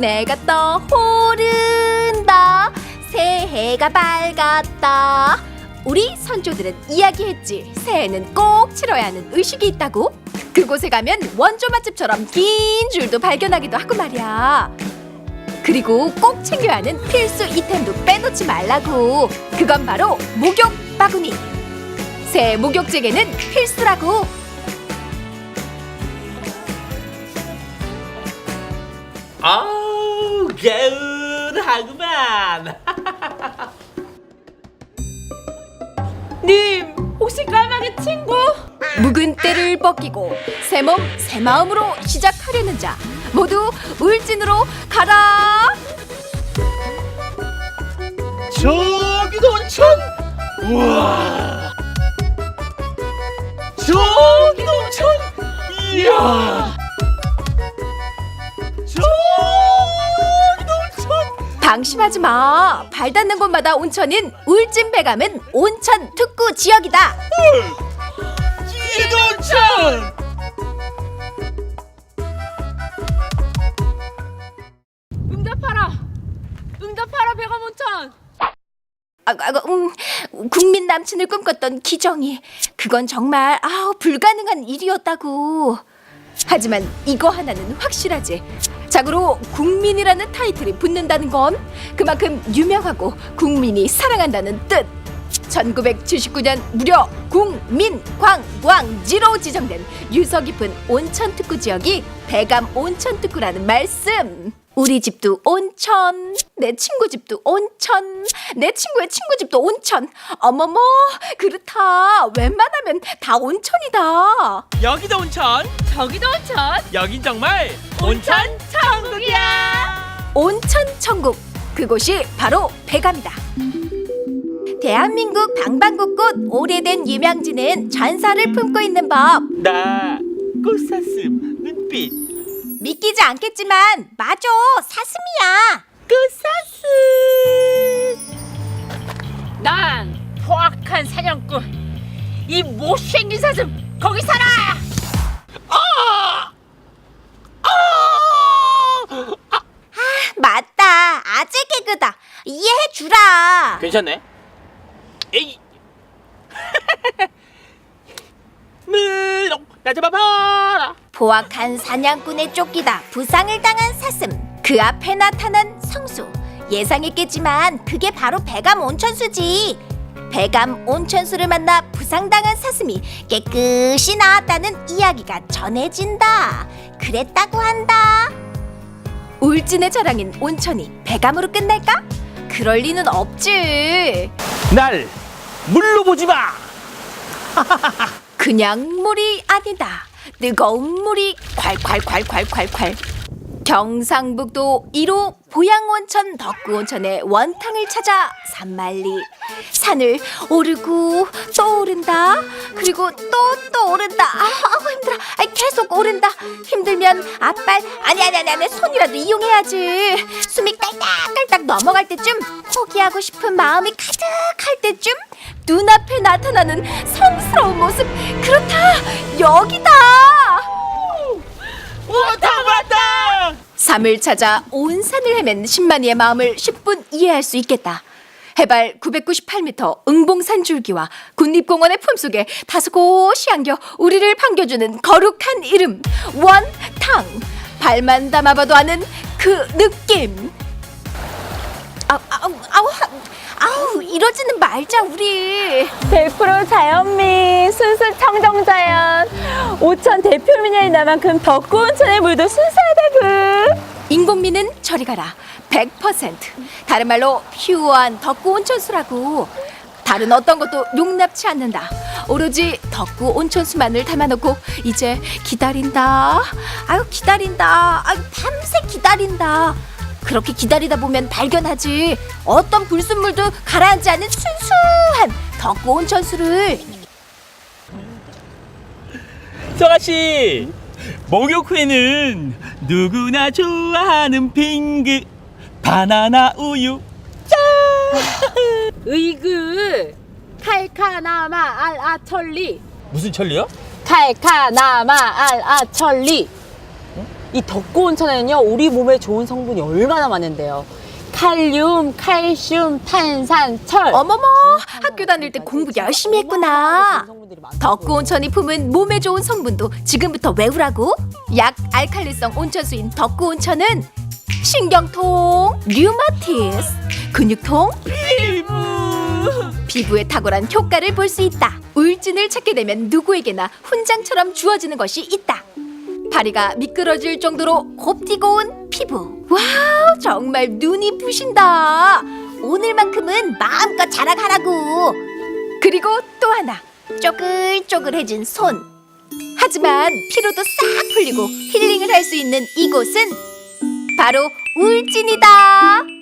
붉은 해가 떠오른다. 새해가 밝았다. 우리 선조들은 이야기했지. 새해는 꼭 치러야 하는 의식이 있다고. 그곳에 가면 원조 맛집처럼 긴 줄도 발견하기도 하고 말이야. 그리고 꼭 챙겨야 하는 필수 이템도 빼놓지 말라고. 그건 바로 목욕 바구니. 새해 목욕제게는 필수라고. 아 우 개운하구만. 님, 혹시 까마귀 친구? 묵은 때를 벗기고 새 몸 새 마음으로 시작하려는 자 모두 울진으로 가라. 저기도 온천! 우와! 저기도 온천! 이야 방심하지 마. 발 닿는 곳마다 온천인 울진 배감은 온천 특구 지역이다. 온천 응답하라! 응답하라, 백암온천! 아, 아, 음, 국민 남친을 꿈꿨던 기정이 그건 정말 아우 불가능한 일이었다고. 하지만 이거 하나는 확실하지. 자고로 국민이라는 타이틀이 붙는다는 건 그만큼 유명하고 국민이 사랑한다는 뜻. 1979년 무려 국민 관광지로 지정된 유서 깊은 온천 특구 지역이 배감 온천 특구라는 말씀. 우리 집도 온천, 내 친구 집도 온천, 내 친구의 친구 집도 온천. 어머머, 그렇다. 웬만하면 다 온천이다. 여기도 온천 저기도 온천! 여긴 정말 온천 천국이야! 온천 천국. 그곳이 바로 배감이다. 대한민국 방방곡곡 오래된 유명지는 전설을 품고 있는 법. 나 꽃사슴 눈빛 믿기지 않겠지만 맞아 사슴이야. 꽃사슴 난 포악한 사냥꾼! 이 못생긴 사슴! 거기 살아! 맞다 아재 개그다 이해해 주라. 괜찮네 에이 물렁 나 잡아봐라 포악한 사냥꾼에 쫓기다 부상을 당한 사슴. 그 앞에 나타난 성수. 예상했겠지만 그게 바로 배감 온천수지. 배감 온천수를 만나 부상당한 사슴이 깨끗이 나았다는 이야기가 전해진다. 그랬다고 한다. 울진의 자랑인 온천이 배감으로 끝날까? 그럴 리는 없지. 날 물로 보지 마 그냥 물이 아니다. 뜨거운 물이 콸콸콸콸콸콸. 경상북도 1호 보양온천 덕구온천의 원탕을 찾아 산만리. 산을 오르고 또 오른다. 그리고 또 또 오른다. 아, 아우 힘들어. 아, 계속 오른다. 힘들면 앞발 아니 아니 아니 아니 손이라도 이용해야지. 숨이 깔딱깔딱 넘어갈 때쯤 포기하고 싶은 마음이 가득할 때쯤 눈앞에 나타나는 성스러운 모습. 그렇다. 여기다. 왔다 삶을 찾아 온 산을 헤맨 신만이의 마음을 10분 이해할 수 있겠다. 해발 998m 응봉산 줄기와 국립공원의 품속에 다소곳이 안겨 우리를 반겨주는 거룩한 이름 원탕. 발만 담아봐도 아는 그 느낌. 아우 아우 아우 아우 이러지는 말자 우리. 100% 자연민, 순수 청정자연. 오천 대표민이 나만큼 덕구온천의 물도 순수하다구. 인공미는 저리 가라. 100% 다른 말로 퓨어한 덕구 온천수라고 다른 어떤 것도 용납치 않는다. 오로지 덕구 온천수만을 담아놓고 이제 기다린다. 아유 기다린다. 아유 밤새 기다린다 그렇게 기다리다 보면 발견하지 어떤 불순물도 가라앉지 않은 순수한 덕구 온천수를 성아 씨 목욕 후에는 누구나 좋아하는 빙그 바나나 우유 으이그. 칼카나마 알아철리. 무슨 천리요? 칼카나마 알아철리. 이 덕구 온천에는요 우리 몸에 좋은 성분이 얼마나 많은데요. 칼륨, 칼슘, 탄산, 철. 어머머, 학교 다닐 때 공부 열심히 했구나. 덕구 온천이 품은 몸에 좋은 성분도 지금부터 외우라고. 약 알칼리성 온천수인 덕구 온천은 신경통, 류마티스, 근육통, 피부. 피부에 탁월한 효과를 볼 수 있다. 울진을 찾게 되면 누구에게나 훈장처럼 주어지는 것이 있다. 다리가 미끄러질 정도로 곱디고 온 피부. 와우, 정말 눈이 부신다. 오늘만큼은 마음껏 자랑하라고. 그리고 또 하나, 쪼글쪼글해진 손. 하지만 피로도 싹 풀리고 힐링을 할 수 있는 이곳은 바로 울진이다.